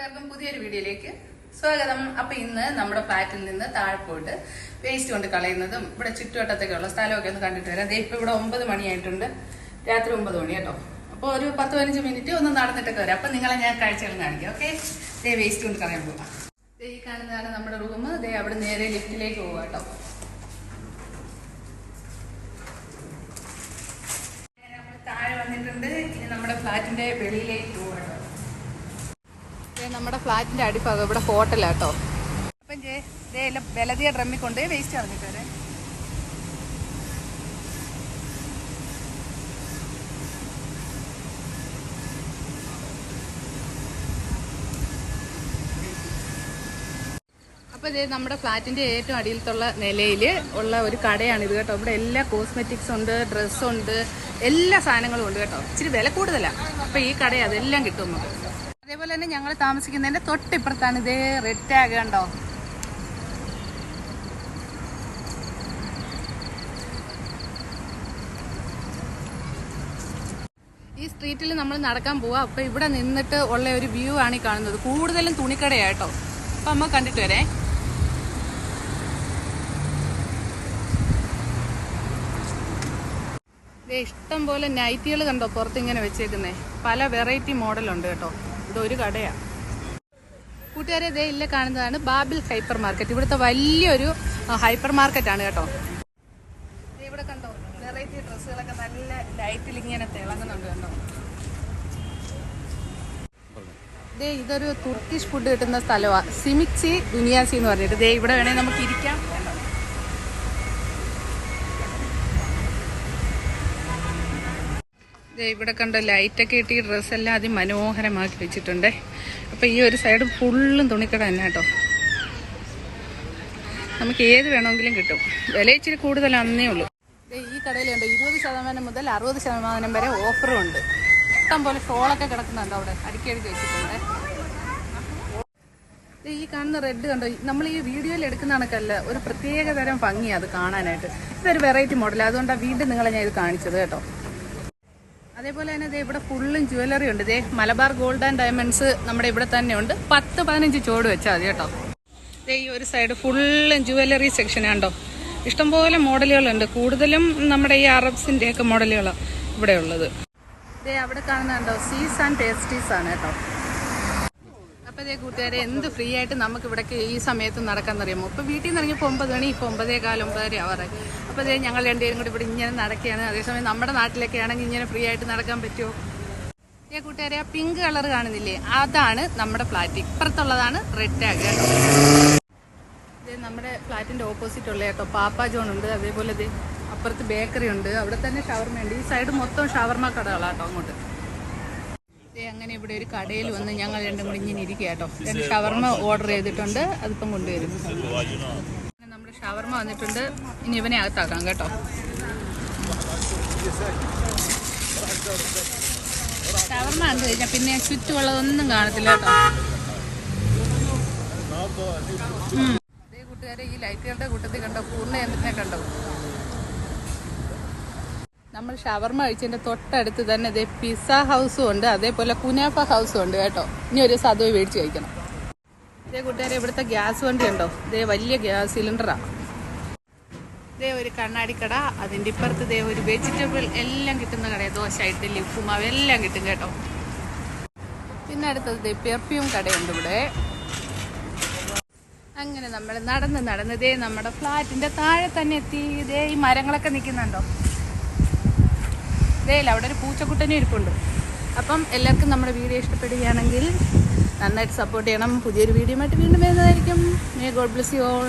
കൂട്ടുകാർക്കും പുതിയൊരു വീഡിയോയിലേക്ക് സ്വാഗതം. അപ്പൊ ഇന്ന് നമ്മുടെ ഫ്ലാറ്റിൽ നിന്ന് താഴെ പോയിട്ട് വേസ്റ്റ് കൊണ്ട് കളയുന്നതും ഇവിടെ ചുറ്റുവട്ടത്തൊക്കെ ഉള്ള സ്ഥലമൊക്കെ ഒന്ന് കണ്ടിട്ട് വരാം. ഇപ്പൊ ഇവിടെ ഒമ്പത് മണിയായിട്ടുണ്ട്. രാത്രി ഒമ്പത് മണി കേട്ടോ. അപ്പൊ ഒരു പത്ത് പതിനഞ്ച് മിനിറ്റ് ഒന്ന് നടന്നിട്ടൊക്കെ വരാം. അപ്പൊ നിങ്ങളെ ഞാൻ കാഴ്ചകൾ കാണിക്കാം ഓക്കെ? ദേ വേസ്റ്റ് കൊണ്ട് കളയാൻ പോവാം. ഈ കാണുന്നതാണ് നമ്മുടെ റൂം. ദേ അവിടെ നേരെ ലിഫ്റ്റിലേക്ക് പോവാം കേട്ടോ. താഴെ വന്നിട്ടുണ്ട്. ഇനി നമ്മുടെ ഫ്ലാറ്റിന്റെ വെളിയിലേക്ക് പോവാം. നമ്മുടെ ഫ്ലാറ്റിന്റെ അടിഭാഗം ഇവിടെ ഹോട്ടലാട്ടോ. അപ്പം ജേ ദേ എല്ലാം ബലതിയ ഡ്രമ്മിൽ കൊണ്ട് വേസ്റ്റ് ഇറങ്ങിട്ട് വരെ അപ്പൊ ഇത് നമ്മുടെ ഫ്ലാറ്റിന്റെ ഏറ്റവും അടിയിലത്തുള്ള നിലയിൽ ഉള്ള ഒരു കടയാണ് ഇത് കേട്ടോ. ഇവിടെ എല്ലാ കോസ്മെറ്റിക്സ് ഉണ്ട് ഡ്രസ്സുണ്ട് എല്ലാ സാധനങ്ങളും ഉണ്ട് കേട്ടോ. ഇച്ചിരി വില കൂടുതലാണ് അപ്പൊ ഈ കട അതെല്ലാം കിട്ടും നമുക്ക്. അതേപോലെ തന്നെ ഞങ്ങൾ താമസിക്കുന്നതിന്റെ തൊട്ടിപ്പുറത്താണ്. ഇതേ റെഡ് ടാഗ് കണ്ടോ? ഈ സ്ട്രീറ്റിൽ നമ്മൾ നടക്കാൻ പോവാ. അപ്പൊ ഇവിടെ നിന്നിട്ട് ഉള്ള ഒരു വ്യൂ ആണ് ഈ കാണുന്നത്. കൂടുതലും തുണിക്കടയാട്ടോ. അപ്പൊ അമ്മ കണ്ടിട്ട് വരേ. ഇഷ്ടം പോലെ നൈറ്റികൾ കണ്ടോ പുറത്ത് ഇങ്ങനെ വെച്ചേക്കുന്നേ. പല വെറൈറ്റി മോഡലുണ്ട് കേട്ടോ. ഇതൊരു കടയാണ് കൂട്ടുകാരെ ഇതേ ഇല്ല കാണുന്നതാണ് ബാബിൽ ഹൈപ്പർ മാർക്കറ്റ്. ഇവിടുത്തെ വലിയൊരു ഹൈപ്പർ ആണ് കേട്ടോ. ഇവിടെ കണ്ടോ വെറൈറ്റി ഡ്രസ്സുകളൊക്കെ നല്ല ലൈറ്റിൽ ഇങ്ങനെ തിളങ്ങുന്നുണ്ട് കണ്ടോ. ദേ ഇതൊരു തുർക്കിഷ് ഫുഡ് കിട്ടുന്ന സ്ഥലമാണ് സിമിക്സി ദുനിയാസി എന്ന് പറഞ്ഞിട്ട് ദേ ഇവിടെ വേണേൽ നമുക്ക് ഇരിക്കാം. ഇവിടെ കണ്ട ലൈറ്റൊക്കെ ഇട്ട് ഈ ഡ്രസ്സെല്ലാം അതി മനോഹരമാക്കി വെച്ചിട്ടുണ്ട്. അപ്പോൾ ഈ ഒരു സൈഡ് ഫുള്ളും തുണിക്കട തന്നെ കേട്ടോ. നമുക്ക് ഏത് വേണമെങ്കിലും കിട്ടും. വില ഇച്ചിരി കൂടുതലാണെന്നേ ഉള്ളൂ. ഈ കടയിലുണ്ട് ഇരുപത് ശതമാനം മുതൽ അറുപത് ശതമാനം വരെ ഓഫറും ഉണ്ട്. ഇഷ്ടം പോലെ ഷോളൊക്കെ കിടക്കുന്നുണ്ട് അവിടെ. അടുക്കി വെച്ചിട്ടുണ്ട്. ഈ കാണുന്ന റെഡ് കണ്ടോ? നമ്മൾ ഈ വീഡിയോയിൽ എടുക്കുന്ന കണക്കല്ല ഒരു പ്രത്യേക തരം ഭംഗിയാണ് അത് കാണാനായിട്ട്. ഇതൊരു വെറൈറ്റി മോഡൽ അതുകൊണ്ടാണ് വീണ്ടും നിങ്ങളെ ഞാൻ ഇത് കാണിച്ചത് കേട്ടോ. അതേപോലെ തന്നെ ദേ ഇവിടെ ഫുള്ളും ജുവലറി ഉണ്ട്. ദേ മലബാർ ഗോൾഡ് ആൻഡ് ഡയമണ്ട്സ് നമ്മുടെ ഇവിടെ തന്നെ ഉണ്ട്. പത്ത് പതിനഞ്ച് ചോട് വെച്ചാൽ മതി കേട്ടോ. ദേ ഈ ഒരു സൈഡ് ഫുള്ളും ജുവലറി സെക്ഷൻ ആണ്ടോ ഇഷ്ടംപോലെ മോഡലുകളുണ്ട്. കൂടുതലും നമ്മുടെ ഈ അറബ്സിന്റെ ഒക്കെ മോഡലുകളാണ് ഇവിടെ ഉള്ളത് ദേ അവിടെ കാണുന്നുണ്ടോ സീസ് ആൻഡ് ടേസ്റ്റീസ് ആണ് കേട്ടോ. അപ്പൊ ഇതേ കൂട്ടുകാരെ എന്ത് ഫ്രീ ആയിട്ട് നമുക്ക് ഇവിടേക്ക് ഈ സമയത്ത് നടക്കാന്നറിയാമോ? ഇപ്പൊ വീട്ടിൽ നിന്ന് ഇറങ്ങിയപ്പോൾ ഒമ്പത് മണി ഇപ്പൊ ഒമ്പതേ കാലം ഒമ്പതര ആവാറായി. അപ്പോൾ ഇതേ ഞങ്ങൾ രണ്ടുപേരും കൂടി ഇവിടെ ഇങ്ങനെ നടക്കുകയാണ്. അതേസമയം നമ്മുടെ നാട്ടിലൊക്കെ ആണെങ്കിൽ ഇങ്ങനെ ഫ്രീ ആയിട്ട് നടക്കാൻ പറ്റുമോ? ഏ കൂട്ടുകാരെ ആ പിങ്ക് കളർ കാണുന്നില്ലേ? അതാണ് നമ്മുടെ ഫ്ലാറ്റ്. ഇപ്പുറത്തുള്ളതാണ് red tag. കേട്ടോ ഇത് നമ്മുടെ ഫ്ലാറ്റിന്റെ ഓപ്പോസിറ്റ് ഉള്ള കേട്ടോ പാപ്പ ജോൺ ഉണ്ട്. അതേപോലെ ഇത് അപ്പുറത്ത് ബേക്കറി ഉണ്ട്. അവിടെ തന്നെ ഷവർമ ഉണ്ട് ഈ സൈഡ് മൊത്തം ഷവർമ കടകളാട്ടോ അങ്ങോട്ട്. അങ്ങനെ ഇവിടെ ഒരു കടയിൽ വന്ന് ഞങ്ങൾ രണ്ടും കൂടി ഇങ്ങനെ ഇരിക്കുക കേട്ടോ രണ്ട് ഷവർമ ഓർഡർ ചെയ്തിട്ടുണ്ട് അതിപ്പം കൊണ്ടുവരും. നമ്മുടെ ഷവർമ വന്നിട്ടുണ്ട്. ഇനി ഇവനെ അകത്താക്കാം കേട്ടോ. ഷവർമ കണ്ടു കഴിഞ്ഞാൽ പിന്നെ ചുറ്റുമുള്ളതൊന്നും കാണത്തില്ല കേട്ടോ. അതേ കൂട്ടുകാരെ ഈ ലൈറ്റുകളുടെ കൂട്ടത്തിൽ കണ്ടോ? പൂർണ യന്ത്രത്തിനെ കണ്ടോ? നമ്മൾ ഷവർമ കഴിച്ചതിന്റെ തൊട്ടടുത്ത് തന്നെ ഇതേ പിസ്സ ഹൗസും ഉണ്ട് അതേപോലെ കുനാഫ ഹൗസും ഉണ്ട് കേട്ടോ. ഇനി ഒരു അതുപോയി മേടിച്ച് കഴിക്കണം. ഇതേ കൂട്ടുകാരെ ഇവിടുത്തെ ഗ്യാസ് വണ്ടി ഉണ്ടോ? ഇതേ വലിയ ഗ്യാസ് സിലിണ്ടറാ. ഇതേ ഒരു കണ്ണാടിക്കട അതിന്റെ ഇപ്പുറത്ത് ഇതേ ഒരു വെജിറ്റബിൾ എല്ലാം കിട്ടുന്ന കടയാണ് ദോശ ഇഡ്ഡലി ഉപ്പുമാവ് എല്ലാം കിട്ടും കേട്ടോ. പിന്നെ അടുത്തത് ഇതേ പെർഫ്യൂം കടയുണ്ട് ഇവിടെ. അങ്ങനെ നമ്മൾ നടന്ന് നടന്ന് ഇതേ നമ്മുടെ ഫ്ലാറ്റിന്റെ താഴെ തന്നെ എത്തി. ഇതേ ഈ മരങ്ങളൊക്കെ നിൽക്കുന്നുണ്ടോ ഇതേല അവിടെ ഒരു പൂച്ചക്കുട്ടനും ഇരിപ്പുണ്ട്. അപ്പം എല്ലാവർക്കും നമ്മുടെ വീഡിയോ ഇഷ്ടപ്പെടുകയാണെങ്കിൽ നന്നായിട്ട് സപ്പോർട്ട് ചെയ്യണം. പുതിയൊരു വീഡിയോ ആയിട്ട് വീണ്ടും വരുന്നതായിരിക്കും. May God bless you all